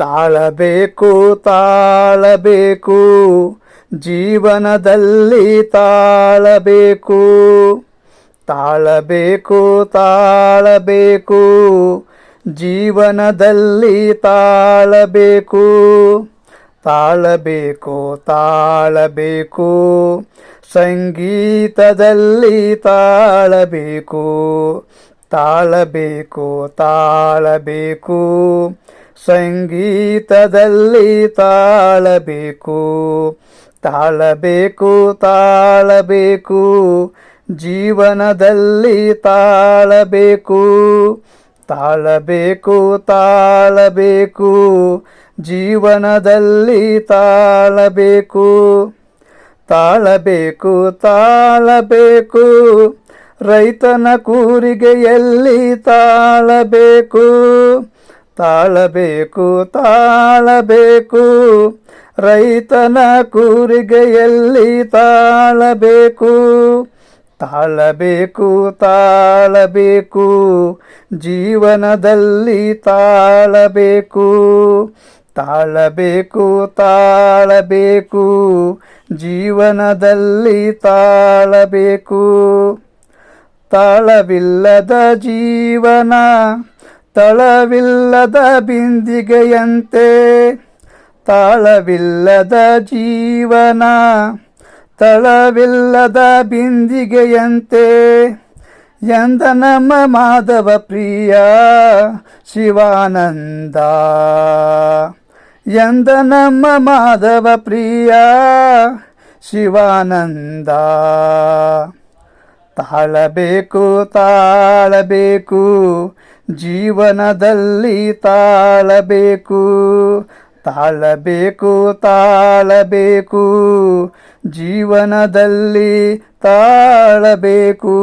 ತಾಳಬೇಕು ತಾಳಬೇಕು. ಜೀವನದಲ್ಲಿ ತಾಳಬೇಕು. ತಾಳಬೇಕು ತಾಳಬೇಕು. ಜೀವನದಲ್ಲಿ ತಾಳಬೇಕು. ತಾಳಬೇಕು ತಾಳಬೇಕು. ಸಂಗೀತದಲ್ಲಿ ತಾಳಬೇಕು. ತಾಳಬೇಕು ತಾಳಬೇಕು. ಸಂಗೀತದಲ್ಲಿ ತಾಳಬೇಕು ತಾಳಬೇಕು ತಾಳಬೇಕು, ಜೀವನದಲ್ಲಿ ತಾಳಬೇಕು ತಾಳಬೇಕು ತಾಳಬೇಕು, ಜೀವನದಲ್ಲಿ ತಾಳಬೇಕು ತಾಳಬೇಕು ತಾಳಬೇಕು, ರೈತನ ಕೂರಿಗೆಯಲ್ಲಿ ತಾಳಬೇಕು ತಾಳಬೇಕು ತಾಳಬೇಕು. ರೈತನ ಕೂರಿಗೆಯಲ್ಲಿ ತಾಳಬೇಕು. ತಾಳಬೇಕು ತಾಳಬೇಕು. ಜೀವನದಲ್ಲಿ ತಾಳಬೇಕು. ತಾಳಬೇಕು ತಾಳಬೇಕು. ಜೀವನದಲ್ಲಿ ತಾಳಬೇಕು. ತಾಳವಿಲ್ಲದ ಜೀವನ ತಳವಿಲ್ಲದ ಬಿಂದಿಗೆಯಂತೆ, ತಾಳವಿಲ್ಲದ ಜೀವನ, ತಳವಿಲ್ಲದ ಬಿಂದಿಗೆಯಂತೆ. ಎಂದ ನಮ್ಮ ಮಾಧವ ಪ್ರಿಯ ಶಿವಾನಂದ, ಎಂದ ನಮ್ಮ ಮಾಧವ ಪ್ರಿಯ ಶಿವಾನಂದ. ತಾಳಬೇಕು ತಾಳಬೇಕು ಜೀವನದಲ್ಲಿ ತಾಳಬೇಕು. ತಾಳಬೇಕು ತಾಳಬೇಕು ಜೀವನದಲ್ಲಿ ತಾಳಬೇಕು.